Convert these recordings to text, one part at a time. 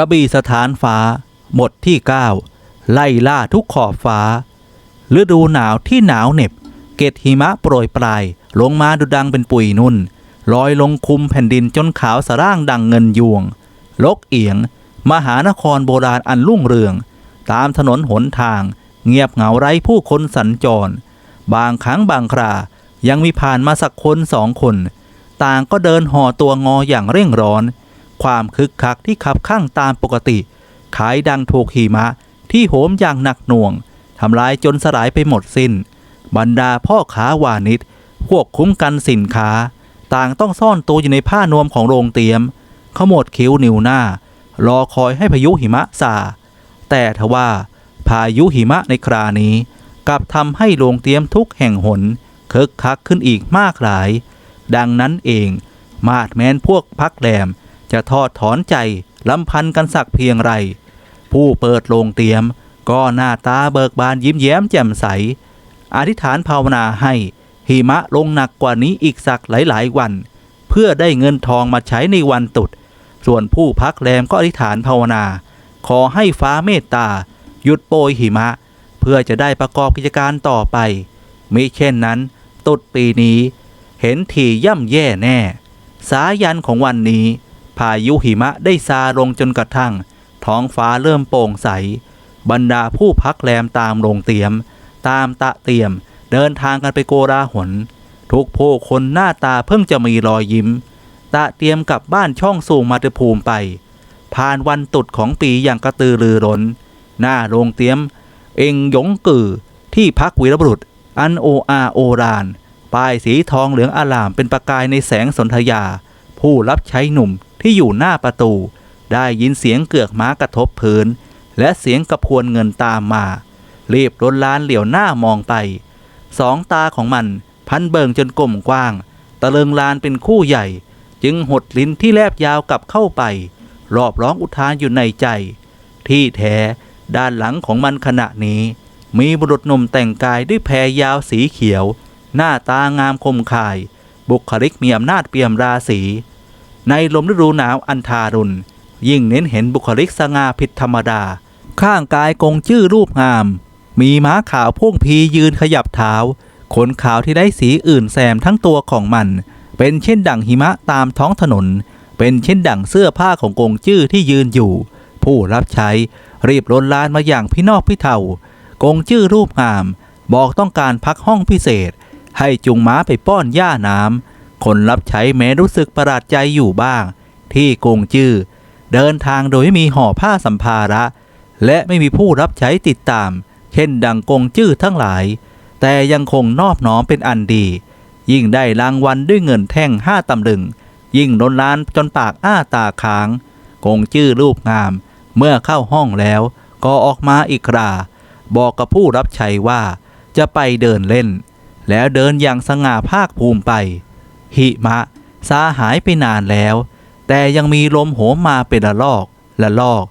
กระบี่สถานฟ้า บทที่ 9 ไล่ล่าทุกขอบฟ้า ฤดูหนาวที่หนาวเหน็บ เกตหิมะโปรยปลาย ลงมาดุดังเป็นปุยนุ่น ลอยลงคุมแผ่นดินจนขาวสร่างดังเงินยวง ลกเอียง มหานครโบราณอันรุ่งเรือง ตามถนนหนทาง เงียบเหงาไร้ผู้คนสัญจร บางครั้งบางครา ยังมีผ่านมาสักคนสองคน ต่างก็เดินห่อตัวงออย่างเร่งร้อน ความคึกคักที่ขับข้างตามปกติ ขายดังถูกหิมะที่โหมอย่างหนักหน่วงทำลายจนสลายไปหมดสิ้น บรรดาพ่อค้าวานิชควบคุ้มกันสินค้า ต่างต้องซ่อนตัวอยู่ในผ้านวมของโรงเตียม ขมวดคิ้วนิ้วหน้า รอคอยให้พายุหิมะซาแต่ทว่าพายุหิมะในครานี้กลับทำให้โรงเตียมทุกแห่งหนคึกคักขึ้นอีกมากหลาย ดังนั้นเอง มาดแม้นพวกพักแรม จะทอดถอนใจลำพันกันสักเพียงไร ผู้เปิดโรงเตรียม ก็หน้าตาเบิกบานยิ้มแย้มแจ่มใส อธิษฐานภาวนาให้หิมะลงหนักกว่านี้อีกสักหลาย ๆ วัน เพื่อได้เงินทองมาใช้ในวันตรุษส่วนผู้พักแรมก็อธิษฐานภาวนา ขอให้ฟ้าเมตตา หยุดโปรยหิมะ เพื่อจะได้ประกอบกิจการต่อไปมิเช่นนั้นตรุษปีนี้ เห็นทีย่ำแย่แน่ สายันของวันนี้ พายุหิมะได้ซาลงจนกระทั่ง ท้องฟ้าเริ่มโปร่งใส บรรดาผู้พักแรมตามโรงเตียม ตามตะเตียม เดินทางกันไปโกราหน ทุกผู้คนหน้าตาเพิ่งจะมีรอยยิ้ม ตะเตรียมกลับบ้านช่องสูงมาตุภูมิไป ผ่านวันตรุษของปีอย่างกระตือรือร้น หน้าโรงเตียม เองหยงกือที่พักวีรบุรุษ อันโออาโอรานป้ายสีทองเหลืองอลามเป็นประกายในแสงสนธยา ผู้รับใช้หนุ่ม ที่อยู่หน้าประตู ได้ยินเสียงเกือกม้ากระทบพื้น และเสียงกระพวนเงินตามมารีบลนลานเหลียวหน้ามองไป สองตาของมันพันเบิงจนกลมกว้าง ตะเลิงลานเป็นคู่ใหญ่ จึงหดลิ้นที่แลบยาวกลับเข้าไป รอบร้องอุทานอยู่ในใจ ที่แท้ด้านหลังของมันขณะนี้ มีบุรุษหนุ่มแต่งกายด้วยแพรยาวสีเขียว หน้าตางามคมคาย บุคลิกมีอำนาจเปี่ยมราศี ในลมฤดูหนาวอันทารุณ ยิ่งเน้นเห็นบุคลิกสง่าผิดธรรมดา ข้างกายกงชื่อรูปงาม มีม้าขาวพ่วงพียืนขยับเท้า ขนขาวที่ได้สีอื่นแซมทั้งตัวของมัน เป็นเช่นดั่งหิมะตามท้องถนน เป็นเช่นดั่งเสื้อผ้าของกงจื้อที่ยืนอยู่ ผู้รับใช้รีบลนลานมาอย่างพี่นอกพี่เทากงจื้อรูปงาม บอกต้องการพักห้องพิเศษ ให้จุงม้าไปป้อนหญ้าน้ำ คนรับใช้แม้รู้สึกประหลาดใจอยู่บ้าง ที่กงจื้อเดินทางโดยไม่มีห่อผ้าสัมภาระ และไม่มีผู้รับใช้ติดตาม เช่นดังกงจื้อทั้งหลาย แต่ยังคงนอบน้อมเป็นอันดี ยิ่งได้รางวัลด้วยเงินแท่งห้าตำลึง ยิ่งล้นล้านจนปากอ้าตาค้าง กงจื้อรูปงาม เมื่อเข้าห้องแล้ว ก็ออกมาอีกคราบอกกับผู้รับใช้ว่าจะไปเดินเล่น แล้วเดินอย่างสง่าภาคภูมิไป หิมะ ซาหายไปนานแล้ว แต่ยังมีลมโหมมาเป็นละลอก ละลอก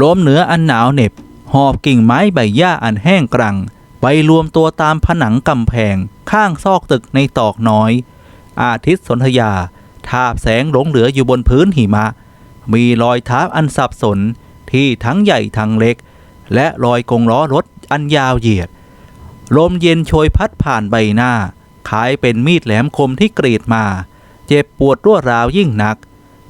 ลมเหนืออันหนาวเหน็บ หอบกิ่งไม้ใบหญ้าอันแห้งกรัง ไปรวมตัวตามผนังกำแพง ข้างซอกตึกในตอกน้อย อาทิตย์สนธยา ทาบแสงหลงเหลืออยู่บนพื้นหิมะ มีรอยเท้าอันสับสนที่ทั้งใหญ่ทั้งเล็ก และรอยกงล้อรถอันยาวเหยียด ลมเย็นโชยพัดผ่านใบหน้า คล้ายเป็นมีดแหลมคมที่กรีดมา เจ็บปวดรวดราวยิ่งนัก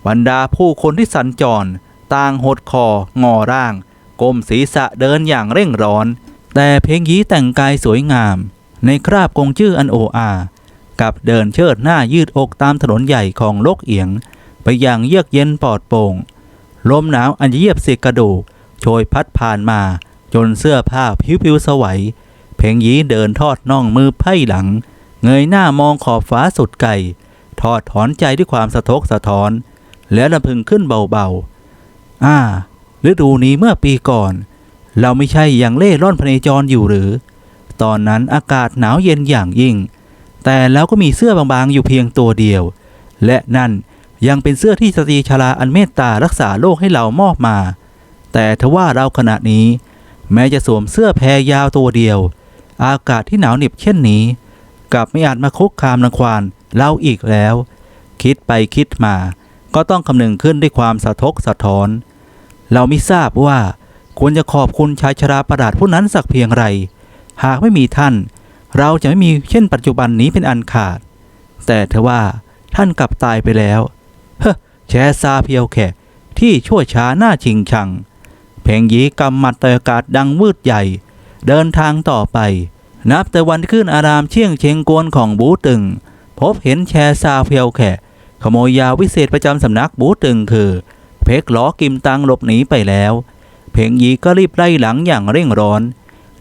บรรดาผู้คนที่สัญจร ต่างหดคอ งอร่าง ก้มศีรษะเดินอย่างเร่งร้อน แต่เพลงยี้แต่งกายสวยงาม ในคราบกงชื่ออันโออากับเดินเชิดหน้ายืดอกตามถนนใหญ่ของโลกเอียง ไปอย่างเยือกเย็นปลอดโปร่งลมหนาวอันเยียบเสกกระดูกโชยพัดผ่านมาจนเสื้อผ้าผิวๆสวัย เพลงยีเดินทอดน่องมือไพ่หลัง เงยหน้ามองขอบฟ้าสุดไกลทอดถอนใจด้วยความสะทกสะท้อน แล้วลำพึงขึ้นเบาๆ อ่าฤดูนี้เมื่อปีก่อน เราไม่ใช่อยังเล่ร่อนพเนจรอยู่หรือ ตอนนั้นอากาศหนาวเย็นอย่างยิ่ง แต่แล้วก็มีเสื้อบางๆอยู่เพียงตัวเดียว และนั่นยังเป็นเสื้อที่สตรีชราอันเมตตารักษาโลกให้เรามอบมา แต่ทว่าเราขณะนี้ แม้จะสวมเสื้อแพรยาวตัวเดียว อากาศที่หนาวเหน็บเช่นนี้ กลับไม่อาจมาคุกคามรังควานเราอีกแล้ว คิดไปคิดมา ก็ต้องคำนึงขึ้นด้วยความสะทกสะท้อน เราไม่ทราบว่าควรจะขอบคุณชายชราประหลาดผู้นั้นสักเพียงไร หากไม่มีท่าน เราจะไม่มีเช่นปัจจุบันนี้เป็นอันขาด แต่เทว่าท่านกลับตายไปแล้ว เฮ้แชซาเพียวแค่ที่ชั่วช้าหน้าชิงชัง เพลงยีกำมัดเตอากาศดังวืดใหญ่ เดินทางต่อไป นับแต่วันขึ้นอารามเชี่ยงเชงกวนของบูตึง พบเห็นแชซาเพียวแค่ขโมยยาวิเศษประจำสำนักบูตึงคือ เพกล้อกิมตังหลบหนีไปแล้ว เพงยีก็รีบไล่หลังอย่างเร่งร้อน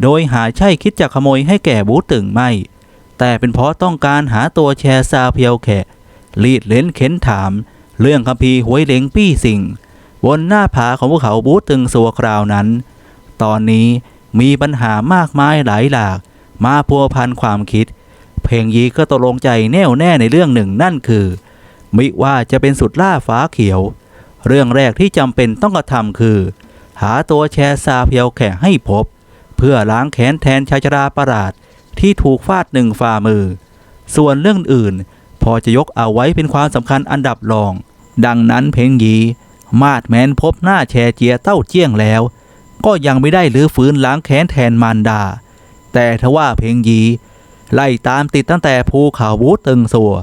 โดยหาใช่คิดจะขโมยให้แก่บูตึงไม่ แต่เป็นเพราะต้องการหาตัวแชซาเพียวแค่รีดเล้นเข็นถาม เรื่องคัมภีร์หวยเหลงปี้สิงบนหน้าผาของภูเขาบูตึงสัวคราวนั้น ตอนนี้มีปัญหามากมายหลายหลาก มาพัวพันความคิด เพลงยีก็ตกลงใจแน่วแน่ในเรื่องหนึ่งนั่นคือ มิว่าจะเป็นสุดล่าฟ้าเขียว เรื่องแรกที่จำเป็นต้องกระทำคือ หาตัวแชร์ซาเพียวแข่ให้พบ เพื่อล้างแค้นแทนชายชราประหลาดที่ถูกฟาดหนึ่งฝ่ามือ ส่วนเรื่องอื่น พอจะยกเอาไว้เป็นความสำคัญอันดับรอง ดังนั้นเพลงยีมาดแมนพบหน้าแชร์เจียเต้าเจี้ยงแล้ว ก็ยังไม่ได้ลื้อฟื้นล้างแค้นแทนมารดา แต่ทว่าเพลงยี ไล่ตามติดตั้งแต่ภูเขาวูตึงสัว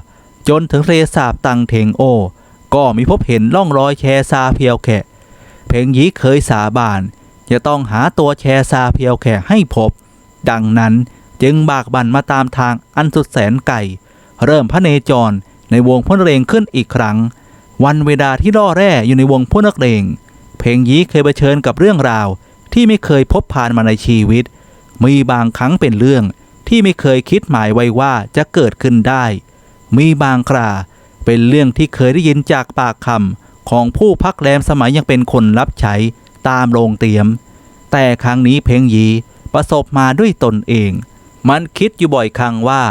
จนถึงเลสาบตังเทงโอ ก็มีพบเห็นร่องรอยแชซาเพียวแขะ เพลงยีเคยสาบานจะต้องหาตัวแชซาเพียวแขะให้พบ ดังนั้นจึงบากบั่นมาตามทางอันสุดแสนไกลเริ่มพระเนจรในวงพลนักเรงขึ้นอีกครั้ง วันเวลาที่ล่อแร่อยู่ในวงพลนักเรง เพลงยีเคยเผชิญกับเรื่องราวที่ไม่เคยพบผ่านมาในชีวิต มีบางครั้งเป็นเรื่องที่ไม่เคยคิดหมายไว้ว่าจะเกิดขึ้นได้ มีบางคราเป็นเรื่องที่เคยได้ยินจากปากคำของผู้พักแรมสมัยยังเป็นคนรับใช้ตามโรงเตียม แต่ครั้งนี้เพลงยีประสบมาด้วยตนเอง มันคิดอยู่บ่อยครั้งว่า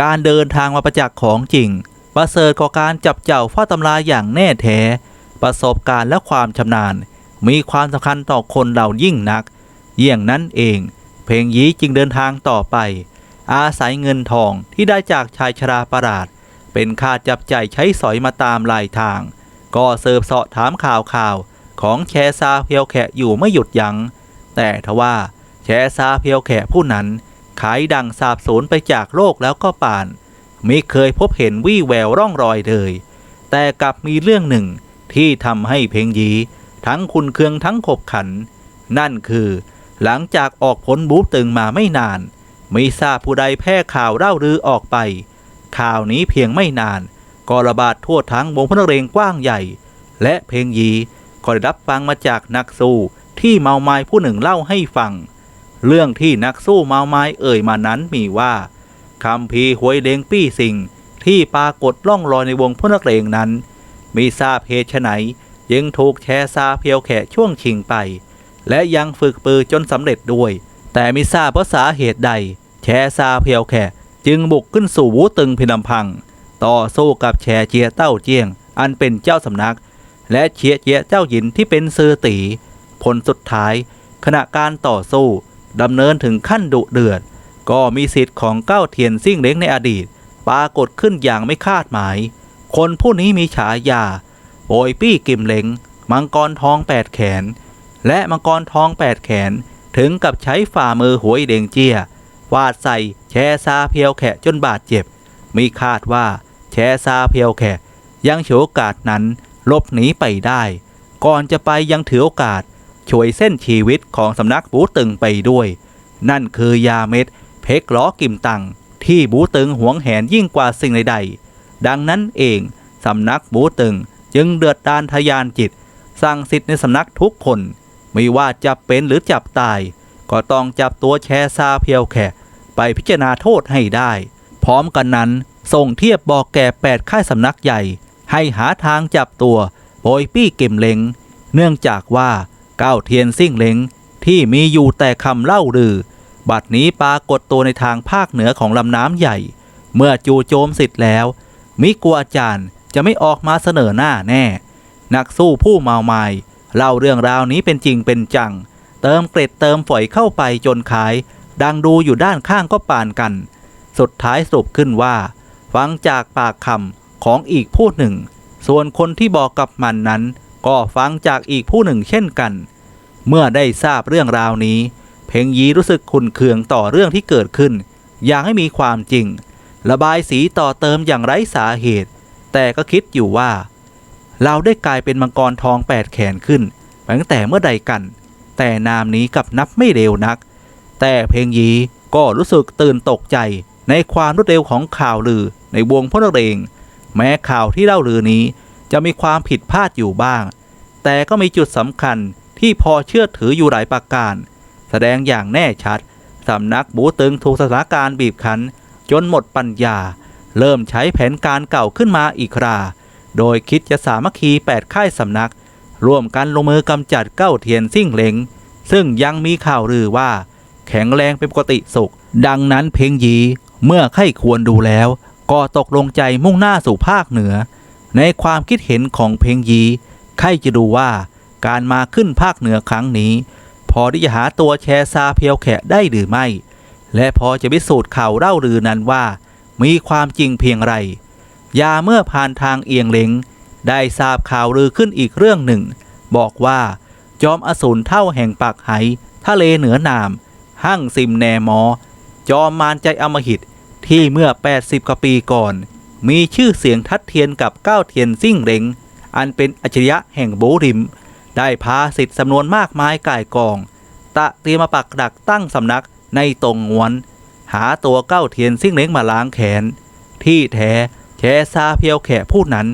การเดินทางมาประจักษ์ของจริง ประเสริฐกว่าการจับเจ้าฟ้าตำราอย่างแน่แท้ ประสบการณ์และความชำนาญ มีความสำคัญต่อคนเรายิ่งนัก เยี่ยงนั้นเอง เพลงยีจึงเดินทางต่อไป อาศัยเงินทองที่ได้จากชายชราประหลาด เป็นค่าจับใจายใช้สอยมาตามลายทาง ก็เสิร์ฟเสาะถามข่าวข่าวของแชซาเพียวแขะอยู่ไม่หยุดยัง้ง แต่ทว่าแชซาเพียวแขะผู้นั้น ขายดังสาบสูญไปจากโลกแล้วก็ป่านมิเคยพบเห็นวี่แววร่องรอยเลย แต่กลับมีเรื่องหนึ่งที่ทำให้เพลงยีทั้งคุณเคืองทั้งขบขัน นั่นคือ หลังจากออกผลบูตึงมาไม่นานไม่ทราบผู้ใดแพร่ข่าวเล่าลือออกไป ข่าวนี้เพียงไม่นานก็ระบาดทั่วทั้งวงพนักเรงกว้างใหญ่ และเพลงยีก็ได้รับฟังมาจากนักสู้ที่เมาไม้ผู้หนึ่งเล่าให้ฟัง เรื่องที่นักสู้เมาไม้เอ่ยมานั้นมีว่าคำพีหวยเลงปี้สิงที่ปรากฏล่องลอยในวงพนักเรงนั้น มีทราบเหตุไฉนยังถูกแชร์ซาเพียวแขะช่วงชิงไป และยังฝึกปือจนสำเร็จด้วย แต่ไม่ทราบเพราะสาเหตุใด แชซาเพียวแขจึงบุกขึ้นสู่วูตึงพินำพัง ต่อสู้กับแชเจียเต้าเจียง อันเป็นเจ้าสำนัก และเชียเจียเจ้าหญินที่เป็นซือตี ผลสุดท้าย ขณะการต่อสู้ดำเนินถึงขั้นดุเดือด ก็มีสิทธิ์ของเก้าเทียนซิ่งเล้งในอดีต ปรากฏขึ้นอย่างไม่คาดหมาย คนผู้นี้มีฉายาโอยปี้กิมเล้งมังกรทองแปดแขน และมังกรทองแปดแขน ถึงกับใช้ฝ่ามือหวยเดงเจีย วาดใส่แชซาเพียวแขะจนบาดเจ็บ มีคาดว่าแชซาเพียวแขะ ยังฉวยโอกาสนั้นหลบหนีไปได้ ก่อนจะไปยังถือโอกาสช่วยเส้นชีวิตของสำนักบูตึงไปด้วย นั่นคือยาเม็ด เพกล้อกิมตัง ที่บูตึงหวงแหนยิ่งกว่าสิ่งใดๆดังนั้นเองสำนักบูตึงจึงเดือดดานทะยานจิต สั่งสิทธิ์ในสำนักทุกคน ไม่ว่าจะเป็นหรือจับตาย ก็ต้องจับตัวแชร์ซาเพียวแขะไปพิจารณาโทษให้ได้ พร้อมกันนั้นส่งเทียบบอกแก่แปดค่ายสำนักใหญ่ ให้หาทางจับตัวโบยปี้เก็มเล้งเนื่องจากว่าเก้าเทียนซิ่งเล้งที่มีอยู่แต่คำเล่าลือ บัดนี้ปรากฏตัวในทางภาคเหนือของลำน้ำใหญ่ เมื่อจูโจมสิทธิ์แล้ว มิกลัวอาจารย์จะไม่ออกมาเสนอหน้าแน่ นักสู้ผู้เมาไม้ เล่าเรื่องราวนี้เป็นจริงเป็นจัง เติมเกร็ดเติมฝอยเข้าไปจนขาย ดังดูอยู่ด้านข้างก็ปานกัน สุดท้ายสรุปขึ้นว่า ฟังจากปากคำของอีกผู้หนึ่ง ส่วนคนที่บอกกับมันนั้น ก็ฟังจากอีกผู้หนึ่งเช่นกัน เมื่อได้ทราบเรื่องราวนี้ เพ่งยีรู้สึกขุนเคืองต่อเรื่องที่เกิดขึ้น อยางให้มีความจริง ระบายสีต่อเติมอย่างไร้สาเหตุ แต่ก็คิดอยู่ว่า เราได้กลายเป็นมังกรทองแปดแขนขึ้นตั้งแต่เมื่อใดกัน แต่นามนี้กับนับไม่เร็วนัก แต่เพลงยีก็รู้สึกตื่นตกใจในความรวดเร็วของข่าวลือในวงพลเรงแม้ข่าวที่เล่าลือนี้จะมีความผิดพลาดอยู่บ้าง แต่ก็มีจุดสำคัญที่พอเชื่อถืออยู่หลายประการ แสดงอย่างแน่ชัดสำนักบูตึงถูกสถานการณ์บีบคั้น จนหมดปัญญา เริ่มใช้แผนการเก่าขึ้นมาอีกครา โดยคิดจะสามัคคีแปดค่ายสำนัก ร่วมกันลงมือกำจัดเก้าเทียนซิ่งเหลงซึ่งยังมีข่าวลือว่า แข็งแรงเป็นปกติสุข ดังนั้นเพงยีเมื่อไข้ควรดูแล้ว ก็ตกลงใจมุ่งหน้าสู่ภาคเหนือ ในความคิดเห็นของเพงยีไข้จะดูว่าการมาขึ้นภาคเหนือครั้งนี้ พอที่จะหาตัวแชร์ซาเพียวแขะได้หรือไม่ และพอจะพิสูจน์ข่าวเล่าลือนั้นว่า มีความจริงเพียงไร ยาเมื่อผ่านทางเอียงเล็งได้ทราบข่าวลือขึ้นอีกเรื่องหนึ่ง บอกว่า จอมอสูรเท่าแห่งปากไหทะเลเหนือนาม หั่งซิมแนมอ จอมมารใจอมหิตที่เมื่อ 80กว่าปีก่อน มีชื่อเสียงทัดเทียนกับก้าวเทียนซิ่งเหลงอันเป็นอัจฉริยะแห่งโบริม ได้พาสิทธิ์จำนวนมากมายก่ายกอง ตะเตรียมาปักดักตั้งสำนักในตรงงวน หาตัวเก้าเทียนซิ่งเหลงมาล้างแขน ที่แท้ แชซาเพียวแขผู้นั้น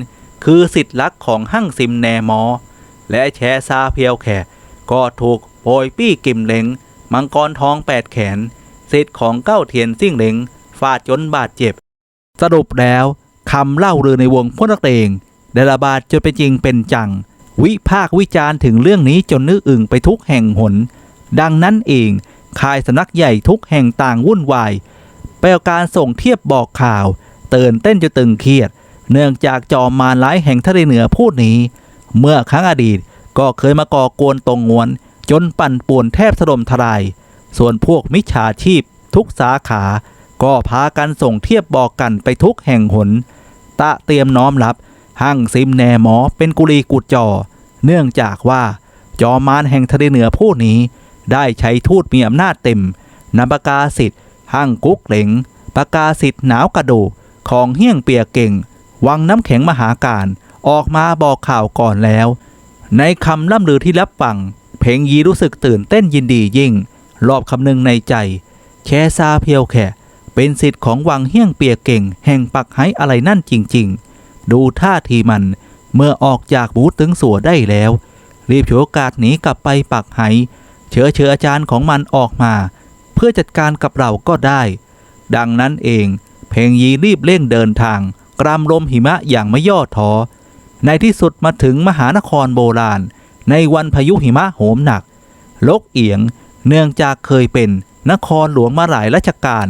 คือสิทธิ์ลักของหั่งซิมแนมอ และแชซาเพียวแขก็ถูกโปยปี้กิมเหลงมังกรทองแปดแขนสิทธิ์ของเก้าเทียนซิ่งเหลงฟาดจนบาดเจ็บ สรุปแล้วคำเล่าเรือในวงพวกนักเลงได้ระบาดจนเป็นจริงเป็นจัง วิพากวิจารณ์ถึงเรื่องนี้จนนึกอึ่งไปทุกแห่งหน ดังนั้นเองคายสำนักใหญ่ทุกแห่งต่างวุ่นวายไปเอาการส่งเทียบบอกข่าว ตือนเต้นจนตึงเครียด เนื่องจากจอมมารร้ายแห่งทะเลเหนือพูดนี้ เมื่อครั้งอดีตก็เคยมาก่อกวนตรงงวน จนปั่นป่วนแทบถล่มทลาย ส่วนพวกมิจฉาชีพ ทุกสาขา ก็พากันส่งเทียบบอกกันไปทุกแห่งหน ตะเตรียมน้อมรับหั่งซิมแนหมอเป็นกุลีกุดจอ เนื่องจากว่าจอมมารแห่งทะเลเหนือผู้นี้ ได้ใช้ทูตมีอำนาจเต็มนำประกาศิทธิ์หั่งกุ๊กเหลงประกาศิทธิ์หนาวกระดูก ของเฮี้ยงเปียเก่ง วังน้ำแข็งมหาการ ออกมาบอกข่าวก่อนแล้ว ในคำล่ำลือที่รับฟัง เพงยีรู้สึกตื่นเต้นยินดียิ่ง รอบคำนึงในใจแชซาเพียวแขเป็นสิทธิ์ของวังเฮี้ยงเปียเก่ง แห่งปักไห้อะไรนั่นจริง ๆ ดูท่าทีมันเมื่อออกจากบูธถึงสัวได้แล้ว รีบฉวยโอกาสหนีกลับไปปักไหเชื้อเชื้ออาจารย์ของมันออกมา เพื่อจัดการกับเราก็ได้ ดังนั้นเอง เพงยีรีบเร่งเดินทาง กรามลมหิมะอย่างไม่ย่อท้อในที่สุดมาถึงมหานครโบราณ ในวันพายุหิมะโหมหนัก ลกเอียงเนื่องจากเคยเป็นนครหลวงมาหลายรัชกาล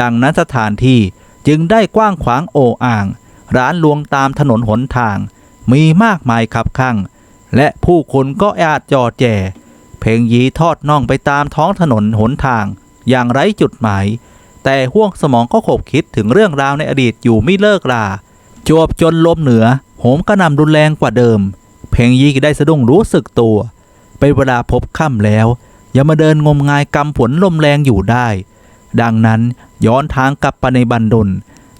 ดังนั้นสถานที่จึงได้กว้างขวางโออ่าง ร้านลวงตามถนนหนทาง มีมากมายขับข้างและผู้คนก็อาจจอแจ เพลงยีทอดน่องไปตามท้องถนนหนทาง อย่างไร้จุดหมาย แต่ห่วงสมองก็ขบคิดถึงเรื่องราวในอดีตอยู่ไม่เลิกลาจวบจนลมเหนือ โหมกระหนำรุนแรงกว่าเดิม เพลงยีกได้สะดุ้งรู้สึกตัว เป็นเวลาพบค่ำแล้ว อย่ามาเดินงมงายกำผลลมแรงอยู่ได้ ดังนั้นย้อนทางกลับไปในบันดล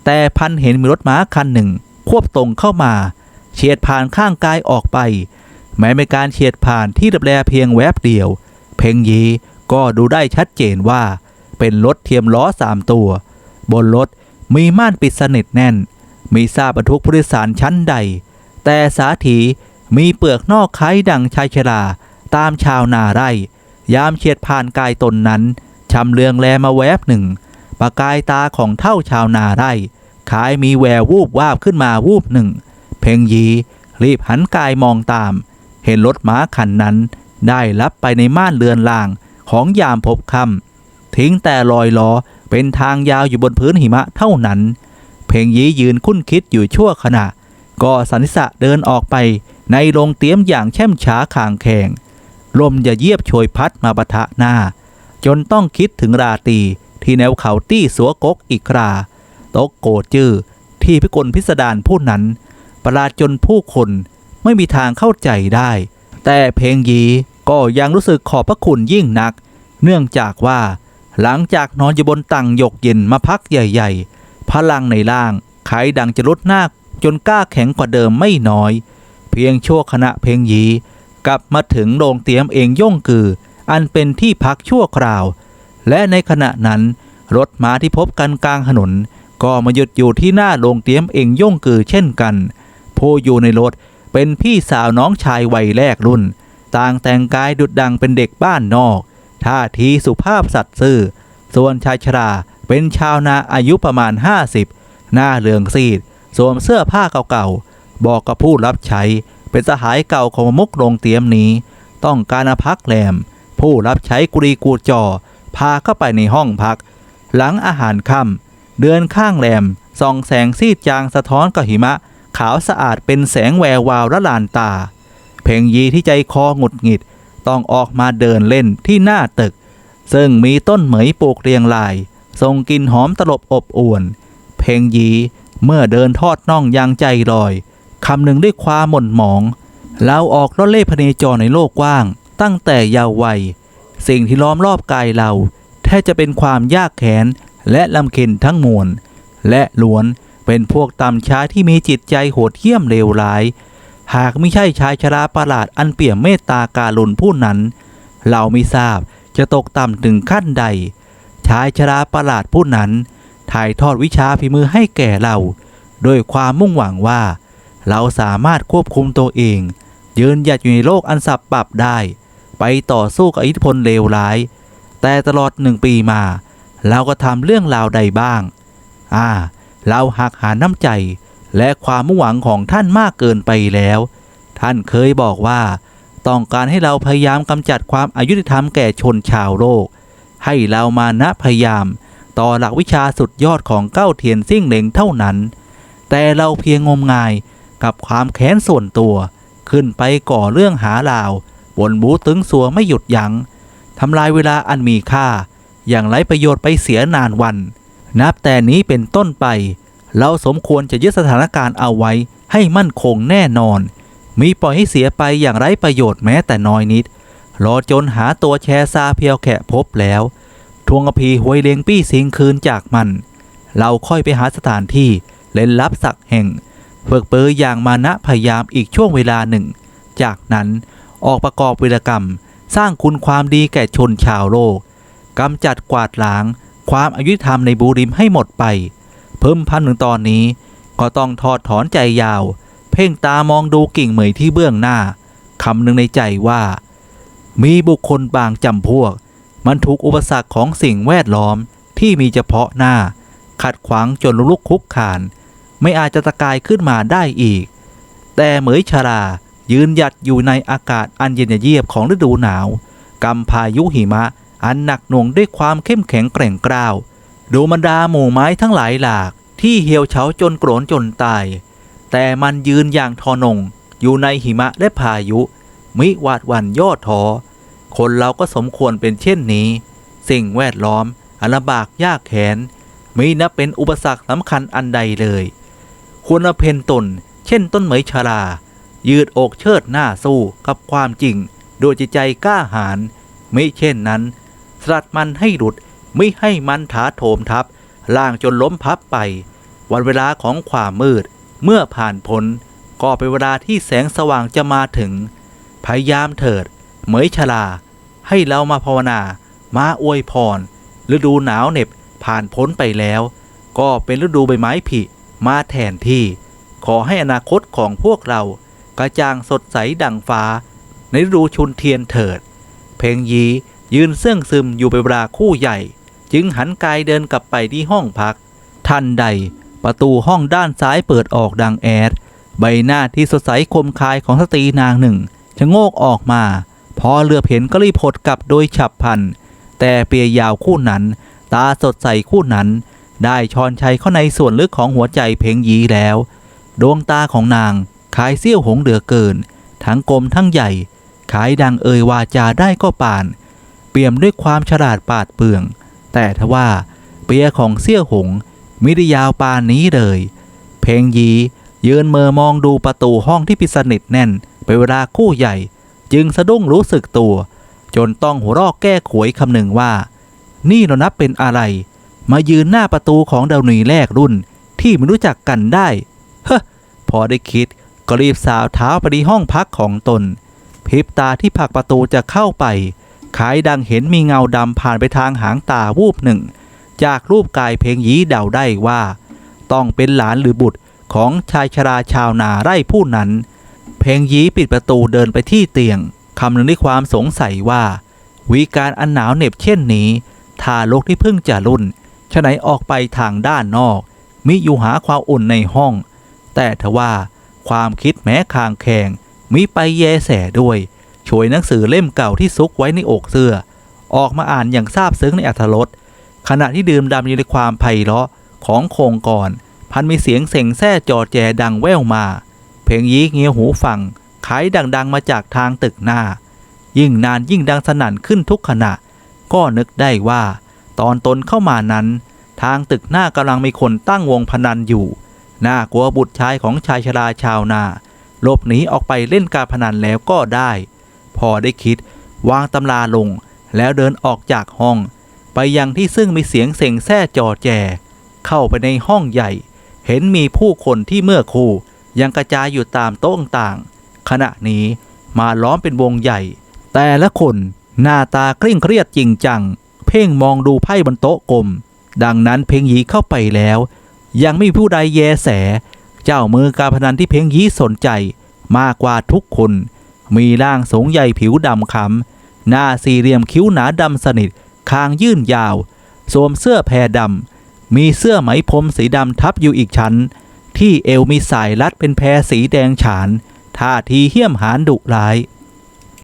แต่พันเห็นมีรถม้าคันหนึ่ง ควบตรงเข้ามา เฉียดผ่านข้างกายออกไป แม้เป็นการเฉียดผ่านที่ดับแลเพียงแวบเดียว เพงยีก็ดูได้ชัดเจนว่า เป็นรถเทียมล้อสามตัว บนรถมีม่านปิดสนิทแน่น มีทราบบรรทุกผู้โดยสารชั้นใด แต่สาถีมีเปลือกนอกคล้ายดังชายชรา ตามชาวนาไร่ ยามเฉียดผ่านกายตนนั้นชำเลืองแลมาแวบหนึ่ง ประกายตาของเท่าชาวนาไร่คล้ายมีแวววูบวาบขึ้นมาวูบหนึ่ง เพ่งยีรีบหันกายมองตาม เห็นรถม้าคันนั้น ได้ลับไปในม่านเรือนลางของยามพบค่ำ ทิ้งแต่รอยล้อเป็นทางยาวอยู่บนพื้นหิมะเท่านั้น เพ่งยียืนคุ้นคิดอยู่ชั่วขณะ ก็สันนิษะเดินออกไปในโรงเตี้ยมอย่างแช่มช้าขางแข่งลมอย่าเยียบโชยพัดมาปะทะหน้า จนต้องคิดถึงราตีที่แนวเขาตี้สัวกกอีกคราตกโกจื้อที่พิกลพิสดารผู้นั้น ประหลาดจนผู้คนไม่มีทางเข้าใจได้ แต่เพลงยีก็ยังรู้สึกขอบพระคุณยิ่งนัก เนื่องจากว่า หลังจากนอนอยู่บนตังหยกเย็นมาพักใหญ่ ๆ พลังในร่างไขดังจะลดหน้าจนกล้าแข็งกว่าเดิมไม่น้อย เพียงชั่วขณะเพลงยีกลับมาถึงโรงเตียมเองย่งคือ อันเป็นที่พักชั่วคราว และในขณะนั้น รถม้าที่พบกันกลางถนน ก็มาหยุดอยู่ที่หน้าโรงเตียมเองย่งคือเช่นกันผู้อยู่ในรถเป็นพี่สาวน้องชายวัยแรกรุ่น ต่างแต่งกายดุดดังเป็นเด็กบ้านนอก ท่าทีสุภาพสัตย์ซื่อ ส่วนชายชราเป็นชาวนาอายุประมาณ 50 หน้าเหลืองซีด สวมเสื้อผ้าเก่าๆ บอกกับผู้รับใช้ เป็นสหายเก่าของมุกโรงเตียมนี้ ต้องการอาพักแรม ผู้รับใช้กุรีกูจอ พาเข้าไปในห้องพัก หลังอาหารค่ำเดือนข้างแรมส่องแสงซีดจางสะท้อนกับหิมะ ขาวสะอาดเป็นแสงแวววาวละลานตา เพลงยีที่ใจคอหงุดหงิด ต้องออกมาเดินเล่นที่หน้าตึก ซึ่งมีต้นเหมยปลูกเรียงรายส่งกลิ่นหอมตลบอบอวน เพลงยีเมื่อเดินทอดน่องอยางใจลอยคำหนึ่งด้วยความหม่นหมองเราออกรถเล่พเนจรในโลกกว้าง ตั้งแต่ยาววัย สิ่งที่ล้อมรอบกายเรา แทบจะเป็นความยากแค้นและลำเค็นทั้งมวลและล้วนเป็นพวกตำช้าที่มีจิตใจโหดเหี้ยมเลวร้าย หากไม่ใช่ชายชราประหลาดอันเปี่ยมเมตตาการุณผู้นั้น เราไม่ทราบจะตกต่ำถึงขั้นใด ชายชราประหลาดผู้นั้น ถ่ายทอดวิชาฝีมือให้แก่เรา โดยความมุ่งหวังว่า เราสามารถควบคุมตัวเอง ยืนหยัดอยู่ในโลกอันสับปรับได้ ไปต่อสู้กับอิทธิพลเลวร้าย แต่ตลอดหนึ่งปีมา เราก็ทำเรื่องราวใดบ้าง อ่า เราหักหาน้ำใจ และความมุ่งหวังของท่านมากเกินไปแล้ว ท่านเคยบอกว่า ต้องการให้เราพยายามกำจัดความอายุติธรรมแก่ชนชาวโลก ให้เรามานะพยายาม ต่อหลักวิชาสุดยอดของเก้าเทียนซิ่งเหลงเท่านั้น แต่เราเพียงงมงายกับความแค้นส่วนตัว ขึ้นไปก่อเรื่องหาราวบนบูตึงสัวไม่หยุดยัง้งทำลายเวลาอันมีค่า อย่างไรประโยชน์ไปเสียนานวัน นับแต่นี้เป็นต้นไป เราสมควรจะยึดสถานการณ์เอาไว้ให้มั่นคงแน่นอน มีปล่อยให้เสียไปอย่างไร้ประโยชน์แม้แต่น้อยนิด รอจนหาตัวแชร์ซาเพียวแขะพบแล้ว ทวงอภีหวยเลียงปี้สิงคืนจากมัน เราค่อยไปหาสถานที่เล่นลับสักแห่งฝึกเปออย่างมานะพยายามอีกช่วงเวลาหนึ่ง จากนั้นออกประกอบวิรกรรม สร้างคุณความดีแก่ชนชาวโลกกำจัดกวาดล้าง ความอายุธรรมในบูริมให้หมดไป พิ่มพันถึงตอนนี้ ก็ต้องทอดถอนใจยาว เพ่งตามองดูกิ่งเหมยที่เบื้องหน้าคำหนึ่งในใจว่า มีบุคคลบางจำพวก มันถูกอุปสรรคของสิ่งแวดล้อมที่มีเฉพาะหน้า ขัดขวางจนลุกคุกขาน ไม่อาจจะตะกายขึ้นมาได้อีก แต่เหมยชารายืนหยัดอยู่ในอากาศอันเย็นเยียบของฤดูหนาวกำพายุหิมะอันหนักหน่วงด้วยความเข้มแข็งแกร่งกร้าว ดูบรรดาหมู่ไม้ทั้งหลายหลากที่เหี่ยวเฉาจนโกรนจนตาย แต่มันยืนอย่างทอนง อยู่ในหิมะและพายุ มิหวาดหวันย่อท้อคนเราก็สมควรเป็นเช่นนี้ สิ่งแวดล้อมอันลำบากยากแขนมีนับเป็นอุปสรรคสำคัญอันใดเลย ควรเพนตน เช่นต้นเหมยชรา ยืดอกเชิดหน้าสู้กับความจริง โดยจิตใจกล้าหาญไม่เช่นนั้น สลัดมันให้หลุด ม่ให้มันถาโถมทับล่างจนล้มพับไป วันเวลาของความมืด เมื่อผ่านพ้นก็เป็นเวลาที่แสงสว่างจะมาถึง พยายามเถิด เหมยชลา ให้เรามาภาวนา มาอวยพรฤดูหนาวเหน็บผ่านพ้นไปแล้ว ก็เป็นฤดูใบไม้ผลิมาแทนที่ ขอให้อนาคตของพวกเรา กระจ่างสดใสดังฟ้า ในฤดูชุนเทียนเถิด เพลงยียืนเสื่องซึมอยู่เป็นเวลาคู่ใหญ่ จึงหันกายเดินกลับไปที่ห้องพัก ทันใด ประตูห้องด้านซ้ายเปิดออกดังแอด ใบหน้าที่สดใสคมคายของสตรีนางหนึ่งชะโงกออกมา พอเรือเห็นก็รีบพดกลับโดยฉับพลัน แต่เปียยาวคู่นั้น ตาสดใสคู่นั้น ได้ชอนชัยเข้าในส่วนลึกของหัวใจเพลงยีแล้ว ดวงตาของนางขายเสี้ยวหงเดือเกิน ทั้งกลมทั้งใหญ่ขายดังเอ่ยวาจาได้ก็ป่าน เปี่ยมด้วยความฉลาดปาดเปรื่อง แต่ทว่าเปียของเสี้ยหงมิได้ยาวปานนี้เลย เพลงยียืนเมอมองดูประตูห้องที่ปิดสนิทแน่นเป็นเวลาคู่ใหญ่ จึงสะดุ้งรู้สึกตัว จนต้องหัวรอกแก้ขวยคำหนึ่งว่า นี่เรานับเป็นอะไร มายืนหน้าประตูของดาวนีแรกรุ่นที่ไม่รู้จักกันได้เฮ้อพอได้คิดก็รีบสาวเท้าไปที่ห้องพักของตนพริบตาที่ผลักประตูจะเข้าไป ขายดังเห็นมีเงาดำผ่านไปทางหางตาวูบหนึ่ง จากรูปกายเพลงยีเดาได้ว่า ต้องเป็นหลานหรือบุตรของชายชราชาวนาไร่ผู้นั้น เพลงยีปิดประตูเดินไปที่เตียงคำนึงด้วยความสงสัยว่า วิการอันหนาวเหน็บเช่นนี้ทารกที่เพิ่งจะรุ่นฉะไหนออกไปทางด้านนอก มิอยู่หาความอุ่นในห้อง แต่ทว่าความคิดแม้คางแขงมิไปแยแสด้วย ช่วยหนังสือเล่มเก่าที่ซุกไว้ในอกเสื้อ ออกมาอ่านอย่างซาบซึ้งในอัธรสขณะที่ดื่มดำอยู่ในความไพเราะของโครงก่อน พันมีเสียงเส่งแซ่จอแจดังแว่วมา เพลงยี้เงียวหูฟังขายดังๆมาจากทางตึกหน้า ยิ่งนานยิ่งดังสนั่นขึ้นทุกขณะ ก็นึกได้ว่า ตอนตนเข้ามานั้น ทางตึกหน้ากำลังมีคนตั้งวงพนันอยู่น่ากลัวบุตรชายของชายชราชาวนาหลบหนีออกไปเล่นการพนันแล้วก็ได้ พอได้คิด วางตำราลง แล้วเดินออกจากห้อง ไปยังที่ซึ่งมีเสียงเสียงแซ่จอแจ เข้าไปในห้องใหญ่ เห็นมีผู้คนที่เมื่อครู่ยังกระจายอยู่ตามโต๊ะต่างขณะนี้มาล้อมเป็นวงใหญ่ แต่ละคนหน้าตาเคร่งเครียดจริงจัง เพ่งมองดูไพ่บนโต๊ะกลม ดังนั้นเพ่งยีเข้าไปแล้ว ยังไม่มีผู้ใดแยแส เจ้ามือการพนันที่เพ่งยีสนใจ มากกว่าทุกคน มีร่างสูงใหญ่ผิวดำคำหน้าสี่เหลี่ยมคิ้วหนาดำสนิท คางยื่นยาว สวมเสื้อแพรดำ มีเสื้อไหมพรมสีดำทับอยู่อีกชั้น ที่เอวมีสายรัดเป็นแพรสีแดงฉาน ท่าทีเหี้ยมหานดุร้าย